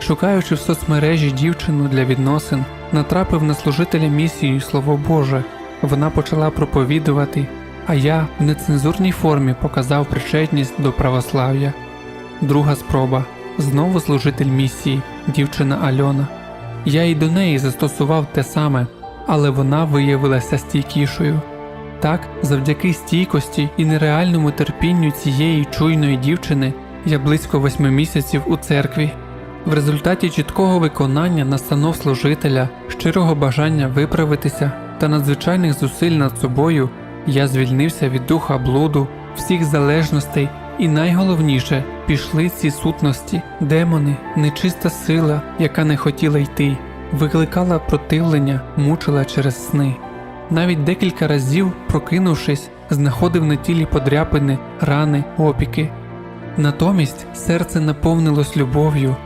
Шукаючи в соцмережі дівчину для відносин, натрапив на служителя місії Слово Боже. Вона почала проповідувати, а я в нецензурній формі показав причетність до православ'я. Друга спроба знову служитель місії, дівчина Альона. Я і до неї застосував те саме, але вона виявилася стійкішою. Так, завдяки стійкості і нереальному терпінню цієї чуйної дівчини я близько восьми місяців у церкві. В результаті чіткого виконання настанов служителя, щирого бажання виправитися та надзвичайних зусиль над собою я звільнився від духа блуду, всіх залежностей і найголовніше пішли ці сутності, демони, нечиста сила, яка не хотіла йти, викликала противлення, мучила через сни. Навіть декілька разів, прокинувшись, знаходив на тілі подряпини, рани, опіки. Натомість серце наповнилось любов'ю,